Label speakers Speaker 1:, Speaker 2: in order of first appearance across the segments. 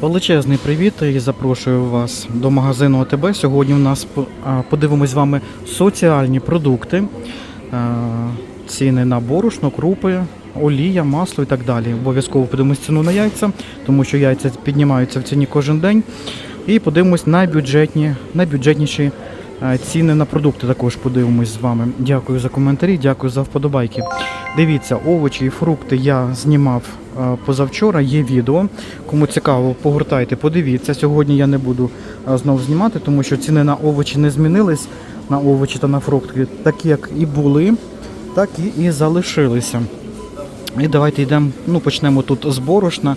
Speaker 1: Величезний привіт і запрошую вас до магазину ОТБ. Сьогодні у нас по- подивимось з вами соціальні продукти, ціни на борошно, крупи, олія, масло і так далі. Обов'язково подивимось ціну на яйця, тому що яйця піднімаються в ціні кожен день. І подивимось найбюджетні, найбюджетніші ціни на продукти. Також подивимось з вами. Дякую за коментарі, дякую за вподобайки. Дивіться, овочі і фрукти я знімав позавчора. Є відео. Кому цікаво, погортайте, подивіться. Сьогодні я не буду а, знов знімати, тому що ціни на овочі не змінились. На овочі та на фрукти, такі як і були, так і, і залишилися. І давайте йдемо, ну почнемо тут з борошна,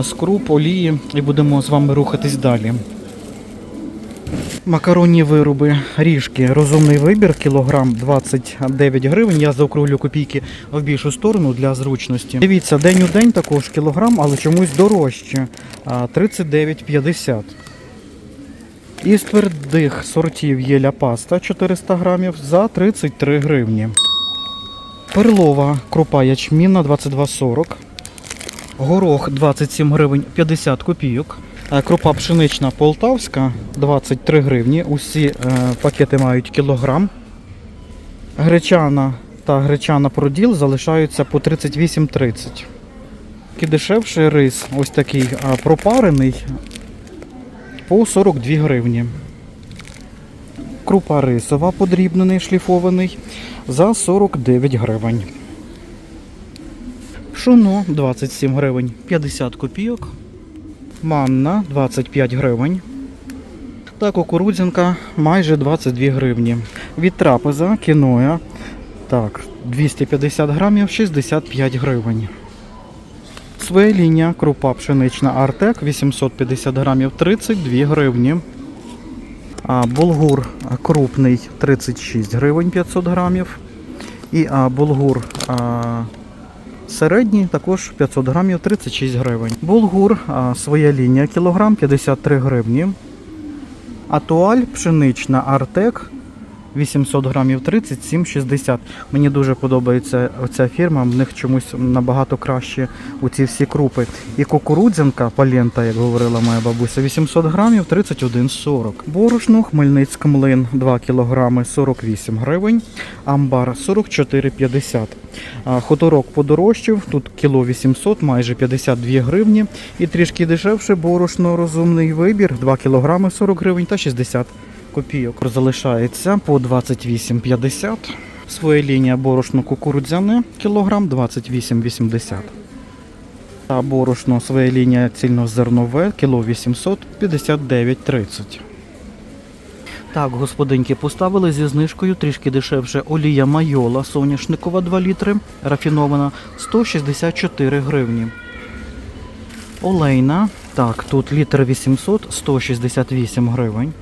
Speaker 1: з круп, олії і будемо з вами рухатись далі. Макаронні вироби, ріжки, розумний вибір, кілограм 29 гривень. Я заокруглю копійки в більшу сторону для зручності. Дивіться, день у день також кілограм, але чомусь дорожче. 39,50. Із твердих сортів є ля паста 400 грамів за 33 гривні. Перлова крупа ячмінна 22,40. Горох 27 гривень 50 копійок. Е, Крупа пшенична полтавська 23 гривні. Усі е, пакети мають кілограм. Гречана та гречана проділ залишаються по 38,30. Такий дешевший рис, ось такий пропарений по 42 гривні. Крупа рисова подрібнений, шліфований за 49 гривень. Пшоно 27 гривень 50 копійок. Манна 25 гривень. Та кукурудзянка майже 22 гривні. Від трапеза кіноя так, 250 грамів 65 гривень. Своя крупа пшенична Артек 850 грамів 32 гривні. А булгур крупний 36 гривень 500 грамів. І а, булгур а, середній також 500 грамів 36 гривень. Булгур своя лінія кілограм 53 гривні. Атуаль пшенична Артек 800 грамів 37,60. Мені дуже подобається оця фірма, в них чомусь набагато краще у ці всі крупи. І кукурудзянка палента, як говорила моя бабуся, 800 грамів 31,40. Борошно Хмельницьк млин 2 кілограми 48 гривень, амбар 44,50. А, Хуторок подорожчав, тут кіло 800, майже 52 гривні. І трішки дешевше борошно розумний вибір 2 кілограми 40 гривень та 60 копійок. Залишається по 28,50. Своя лінія борошно кукурудзяне кілограм 28,80. Та борошно своя лінія цільнозернове кіло 800 59,30. Так, господинки, поставили зі знижкою трішки дешевше олія майола соняшникова 2 літри, рафінована 164 гривні. Олейна, так, тут літр 800 168 гривень.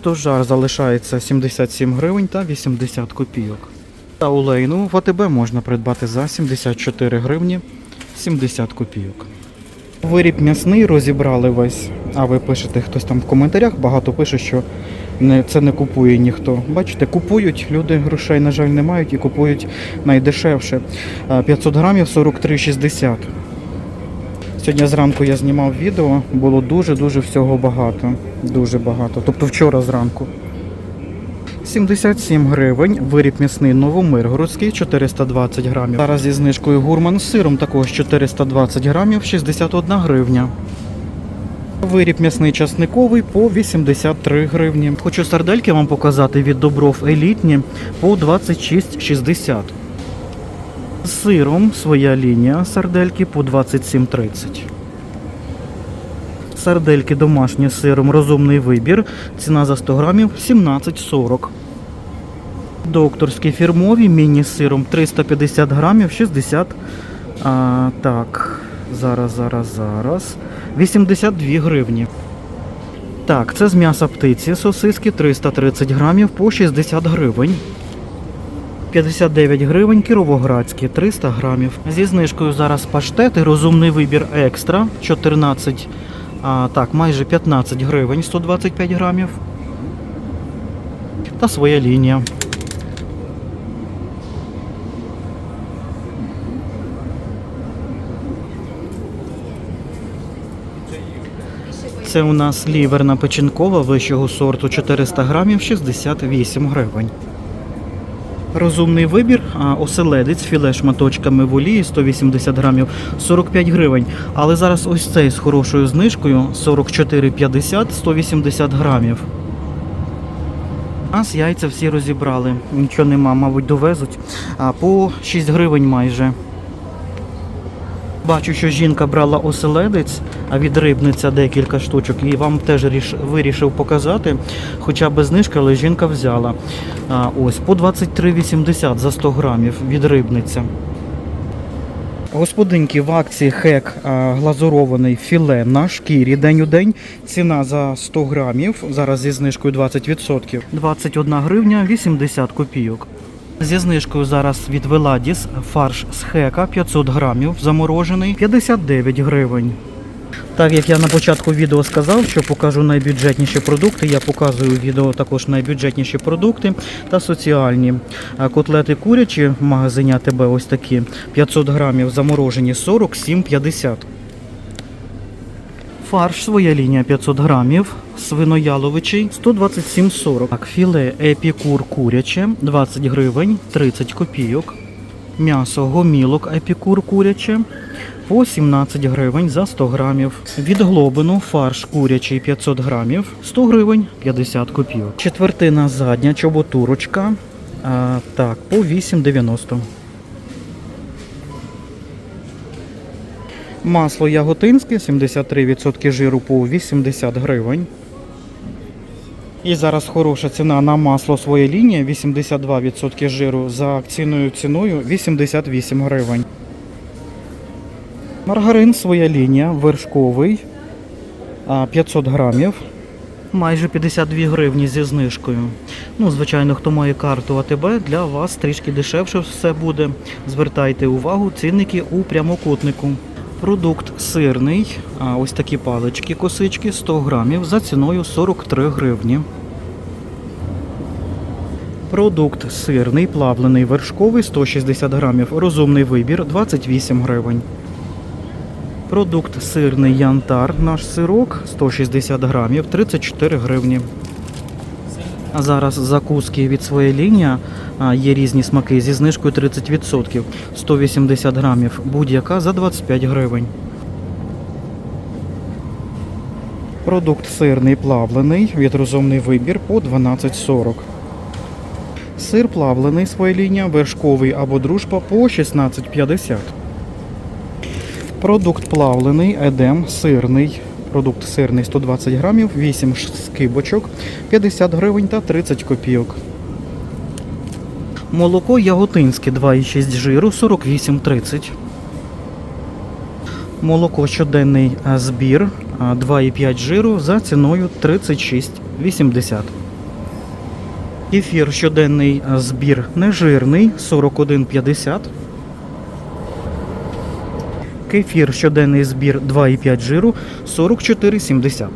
Speaker 1: Стожар залишається 77 гривень та 80 копійок. Та олейну в АТБ можна придбати за 74 гривні 70 копійок. Виріб м'ясний розібрали весь. А ви пишете хтось там в коментарях, багато пише, що це не купує ніхто. Бачите, купують, люди грошей, на жаль, не мають і купують найдешевше. 500 грамів 43,60. Сьогодні зранку я знімав відео, було дуже-дуже всього багато. Дуже багато. Тобто вчора зранку. 77 гривень, виріб м'ясний Новомиргородський 420 грамів. Зараз зі знижкою гурман з сиром також 420 грамів 61 гривня. Виріб м'ясний часниковий по 83 гривні. Хочу сардельки вам показати від добров елітні по 26,60. Сиром своя лінія сардельки по 27,30. Сардельки домашні з сиром розумний вибір. Ціна за 100 грамів 17,40. Докторські фірмові міні з сиром 350 грамів 60. А, так, зараз, зараз, зараз. 82 гривні. Так, це з м'яса птиці сосиски 330 грамів по 60 гривень. 59 гривень кіровоградські 300 грамів. Зі знижкою зараз паштети, розумний вибір екстра 14, а, так, майже 15 гривень 125 грамів. Та своя лінія. Це у нас ліверна печінкова вищого сорту 400 грамів 68 гривень. Розумний вибір, оселедець філе шматочками в олії 180 грамів 45 гривень. Але зараз ось цей з хорошою знижкою 44,50 180 грамів. Нас яйця всі розібрали. Нічого нема, мабуть, довезуть. По 6 гривень майже. Бачу, що жінка брала оселедець, а від рибниця декілька штучок. І вам теж ріш- вирішив показати, хоча б знижка, але жінка взяла. А, ось по 23,80 за 100 грамів від рибниця. Господинки в акції хек глазурований філе на шкірі день у день. Ціна за 100 грамів, зараз зі знижкою 20%. 21 гривня 80 копійок. Зі знижкою зараз від Веладіс фарш з хека 500 грамів заморожений 59 гривень. Так як я на початку відео сказав, що покажу найбюджетніші продукти, я показую відео також найбюджетніші продукти та соціальні. Котлети курячі в магазині АТБ ось такі 500 грамів заморожені 47,50. Фарш своя лінія 500 грамів, свинояловичий 127,40. Так, філе епікур куряче 20 гривень 30 копійок. М'ясо гомілок епікур куряче по 17 гривень за 100 грамів. Від глобину фарш курячий 500 грамів 100 гривень 50 копійок. Четвертина задня чоботурочка. А, так, по 8,90. Масло яготинське 73% жиру по 80 гривень. І зараз хороша ціна на масло своє лінія 82% жиру за акційною ціною 88 гривень. Маргарин своя лінія вершковий 500 грамів. Майже 52 гривні зі знижкою. Ну, звичайно, хто має карту АТБ, для вас трішки дешевше все буде. Звертайте увагу, цінники у прямокутнику. Продукт сирний, ось такі палички, косички 100 грамів за ціною 43 гривні. Продукт сирний, плавлений, вершковий 160 грамів. Розумний вибір 28 гривень. Продукт сирний янтар, наш сирок 160 грамів 34 гривні. Зараз закуски від своєї лінії є різні смаки зі знижкою 30%. 180 грамів будь-яка за 25 гривень. Продукт сирний плавлений відрозумний вибір по 12,40. Сир плавлений своя лінія, вершковий або дружба по 16,50. Продукт плавлений, едем, сирний. Продукт сирний 120 грамів, 8 скибочок, 50 гривень та 30 копійок. Молоко яготинське 2,6 жиру 48,30. Молоко щоденний збір 2,5 жиру за ціною 36,80. Кефір щоденний збір нежирний 41,50. Кефір щоденний збір 2,5 жиру 44,70.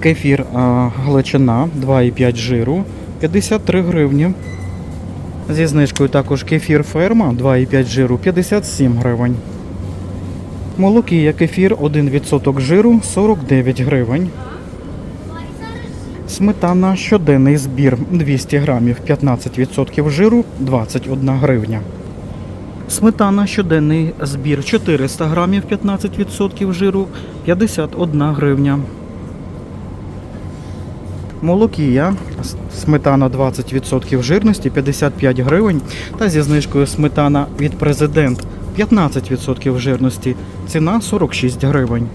Speaker 1: Кефір глечина 2,5 жиру 53 гривні. Зі знижкою також кефір ферма 2,5 жиру 57 гривень. Молокія кефір 1% жиру 49 гривень. Сметана щоденний збір 200 грамів 15% жиру 21 гривня. Сметана щоденний збір 400 грамів 15% жиру 51 гривня. Молокія, сметана 20% жирності 55 гривень. Та зі знижкою сметана від президент 15% жирності. Ціна 46 гривень.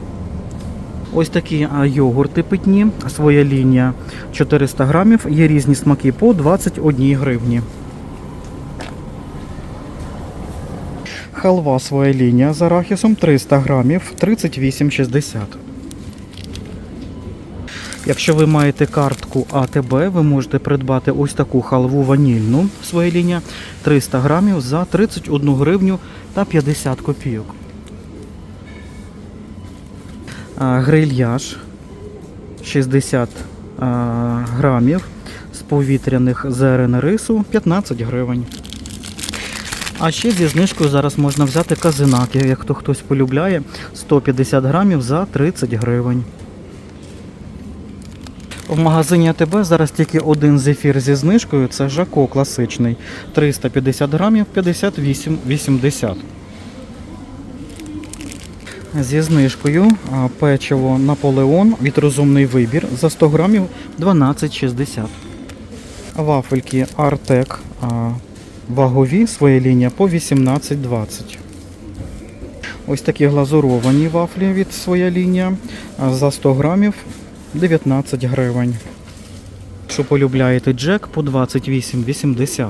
Speaker 1: Ось такі йогурти питні, своя лінія 400 грамів. Є різні смаки по 21 гривні. Халва своя лінія з арахісом 300 грамів 38,60. Якщо ви маєте картку АТБ, ви можете придбати ось таку халву ванільну своя лінія 300 грамів за 31 гривню та 50 копійок. Грильяж 60 грамів з повітряних зерен рису 15 гривень. А ще зі знижкою зараз можна взяти казинаки, як хто хтось полюбляє, 150 грамів за 30 гривень. В магазині АТБ зараз тільки один зефір зі знижкою, це Жако класичний. 350 грамів 58,80. Зі знижкою печиво Наполеон від розумний вибір за 100 грамів 12,60. Вафельки Артек вагові своя лінія по 18,20. Ось такі глазуровані вафлі від своя лінія за 100 грамів 19 гривень. Якщо полюбляєте джек по 28,80.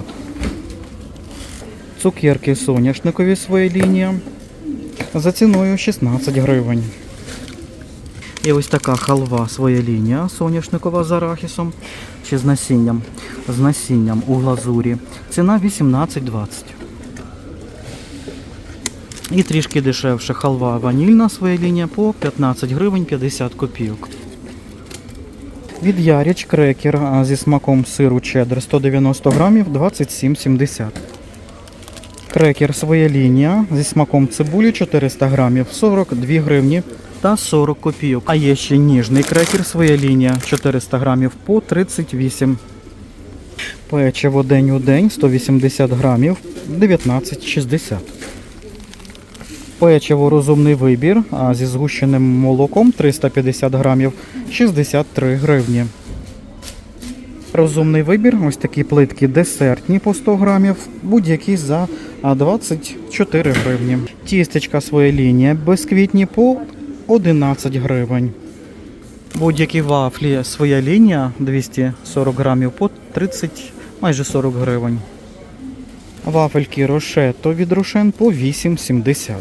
Speaker 1: Цукерки соняшникові своя лінія за ціною 16 гривень. І ось така халва своя лінія соняшникова з арахісом чи з насінням. З насінням у глазурі. Ціна 18,20. І трішки дешевше халва ванільна своя лінія по 15 гривень 50 копійок. Від Яріч крекер зі смаком сиру чеддер 190 грамів 27,70. Крекер своя лінія зі смаком цибулі 400 грамів 42 гривні та 40 копійок. А є ще ніжний крекер своя лінія 400 грамів по 38. Печиво день у день 180 грамів 19,60. Печиво розумний вибір а зі згущеним молоком 350 грамів 63 гривні. Розумний вибір, ось такі плитки десертні по 100 грамів, будь-які за 24 гривні. Тістечка своя лінія безквітні по 11 гривень. Будь-які вафлі своя лінія 240 грамів по 30, майже 40 гривень. Вафельки Рошето від Рошен по 8,70.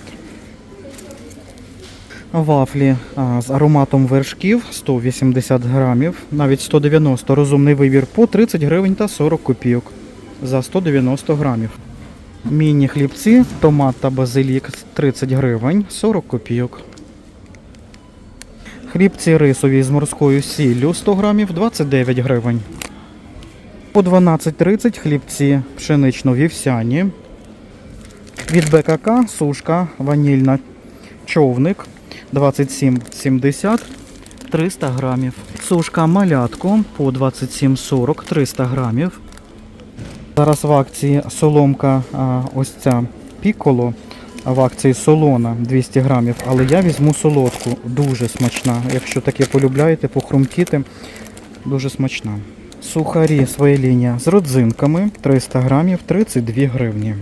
Speaker 1: Вафлі а, з ароматом вершків 180 грамів, навіть 190 розумний вибір по 30 гривень та 40 копійок за 190 грамів. Міні-хлібці, томат та базилік 30 гривень, 40 копійок. Хлібці рисові з морською сіллю 100 грамів 29 гривень. По 12.30 хлібці пшенично-вівсяні. Від БКК сушка ванільна човник 27,70 300 грамів. Сушка малятко по 27,40 300 грамів. Зараз в акції соломка ось ця піколо. В акції солона 200 грамів, але я візьму солодку, дуже смачна. Якщо таке полюбляєте, похрумкіти, дуже смачна. Сухарі своя лінія з родзинками 300 грамів 32 гривні.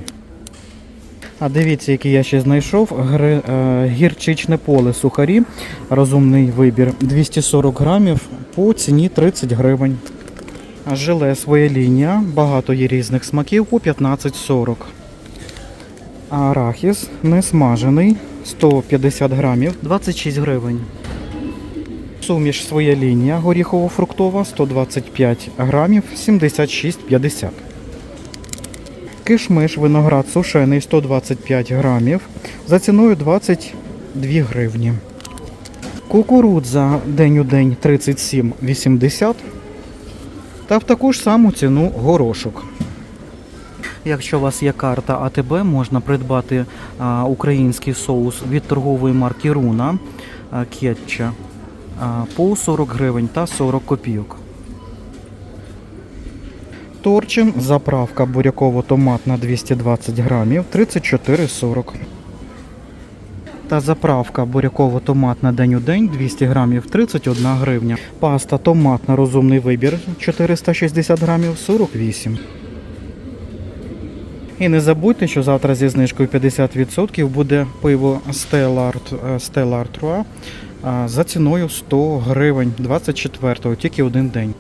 Speaker 1: А дивіться, який я ще знайшов. Гри, е, гірчичне поле сухарі. Розумний вибір 240 грамів по ціні 30 гривень. А Желе своя лінія, багато є різних смаків по 15,40. Арахіс несмажений 150 грамів 26 гривень. Суміш своя лінія горіхово-фруктова 125 грамів 76,50. Кишмиш виноград сушений 125 грамів за ціною 22 гривні. Кукурудза день у день 37,80 та в таку ж саму ціну горошок. Якщо у вас є карта АТБ, можна придбати український соус від торгової марки Руна кетча по 40 гривень та 40 копійок. Торчин, заправка буряково-томатна 220 грамів 34,40. Та заправка буряково-томатна день у день 200 грамів 31 гривня. Паста томатна розумний вибір 460 грамів 48. І не забудьте, що завтра зі знижкою 50% буде пиво Stella е, Artois за ціною 100 гривень 24-го, тільки один день.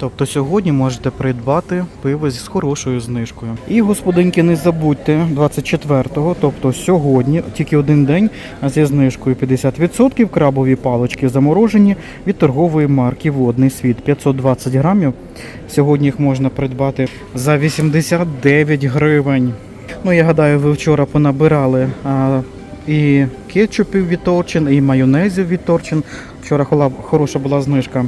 Speaker 1: Тобто сьогодні можете придбати пиво з хорошою знижкою. І, господинки, не забудьте 24-го, тобто сьогодні, тільки один день зі знижкою 50%, крабові палички заморожені від торгової марки Водний світ 520 грамів. Сьогодні їх можна придбати за 89 гривень. Ну, я гадаю, ви вчора понабирали а, і кетчупів від Торчин, і майонезів від Торчин. Вчора хороша була знижка.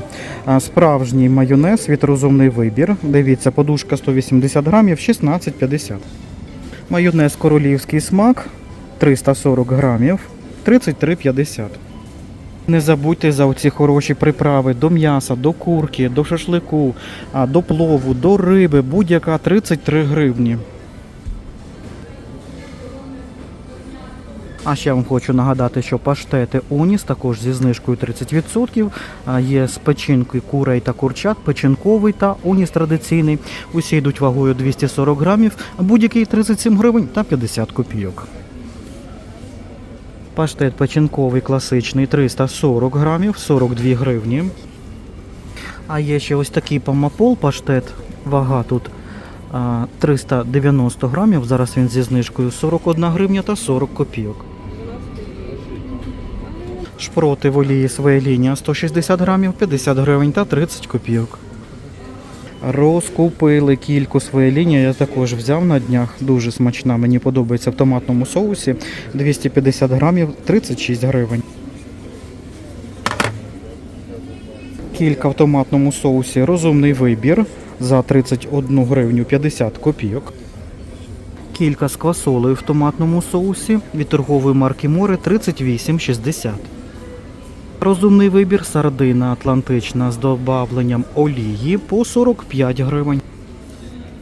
Speaker 1: Справжній майонез від розумний вибір. Дивіться, подушка 180 грамів, 16,50. Майонез королівський смак 340 грамів, 33,50. Не забудьте за оці хороші приправи до м'яса, до курки, до шашлику, до плову, до риби, будь-яка 33 гривні. А ще вам хочу нагадати, що паштети Уніс також зі знижкою 30%. Є з печінки курей та курчат, печінковий та Уніс традиційний. Усі йдуть вагою 240 грамів, будь-який 37 гривень та 50 копійок. Паштет печінковий класичний 340 грамів, 42 гривні. А є ще ось такий помапол паштет. Вага тут 390 грамів. Зараз він зі знижкою 41 гривня та 40 копійок. Шпроти в олії своя лінія 160 грамів, 50 гривень та 30 копійок. Розкупили кільку своєї лінії, я також взяв на днях. Дуже смачна, мені подобається в томатному соусі. 250 грамів, 36 гривень. Кілька в томатному соусі розумний вибір за 31 гривню 50 копійок. Кілька з квасолею в томатному соусі від торгової марки Море 38,60. Розумний вибір сардина атлантична з добавленням олії по 45 гривень.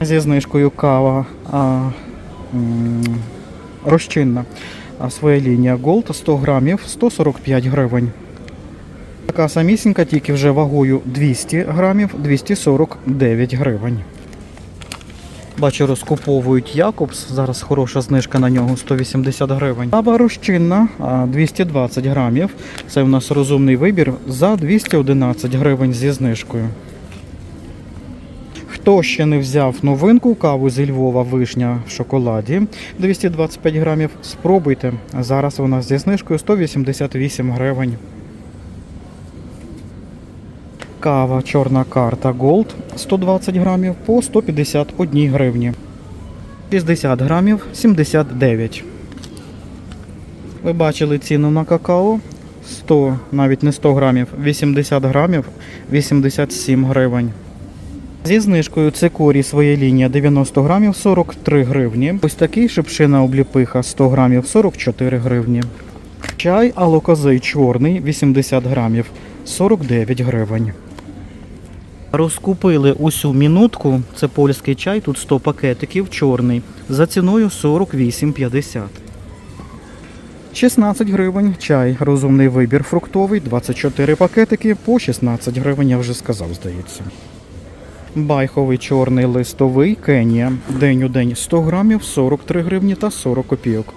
Speaker 1: Зі знижкою кава а, розчинна. А своя лінія Gold 100 грамів 145 гривень. Така самісінька, тільки вже вагою 200 грамів 249 гривень. Бачу, розкуповують Якобс. Зараз хороша знижка на нього 180 гривень. Кава розчинна 220 грамів. Це у нас розумний вибір за 211 гривень зі знижкою. Хто ще не взяв новинку каву зі Львова вишня в шоколаді 225 грамів, спробуйте. Зараз вона зі знижкою 188 гривень. Кава чорна карта Gold 120 грамів по 151 гривні. 60 грамів 79. Ви бачили ціну на какао? 100, навіть не 100 грамів, 80 грамів 87 гривень. Зі знижкою цикорій своя лінія 90 грамів 43 гривні. Ось такий шипшина обліпиха 100 грамів 44 гривні. Чай алокозий чорний 80 грамів 49 гривень. Розкупили усю мінутку, це польський чай, тут 100 пакетиків чорний, за ціною 48,50. 16 гривень чай, розумний вибір фруктовий, 24 пакетики по 16 гривень, я вже сказав, здається. Байховий чорний листовий Кенія. День у день 100 грамів, 43 гривні та 40 копійок.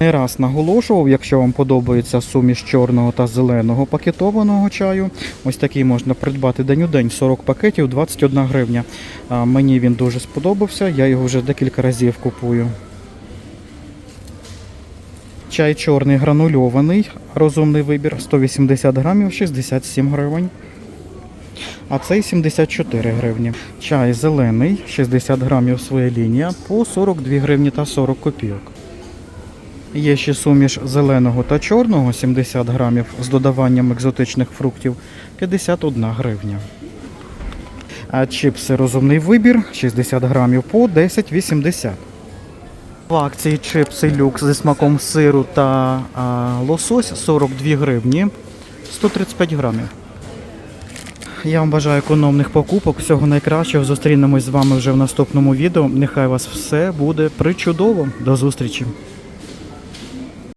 Speaker 1: Не раз наголошував, якщо вам подобається суміш чорного та зеленого пакетованого чаю, ось такий можна придбати день у день 40 пакетів, 21 гривня. Мені він дуже сподобався, я його вже декілька разів купую. Чай чорний гранульований, розумний вибір 180 грамів, 67 гривень. А цей 74 гривні. Чай зелений, 60 грамів своя лінія по 42 гривні та 40 копійок. Є ще суміш зеленого та чорного 70 грамів з додаванням екзотичних фруктів 51 гривня. А чипси розумний вибір 60 грамів по 10,80. В акції чипси люкс зі смаком сиру та а, лосось 42 гривні 135 грамів. Я вам бажаю економних покупок, всього найкращого. Зустрінемось з вами вже в наступному відео. Нехай вас все буде причудово. До зустрічі!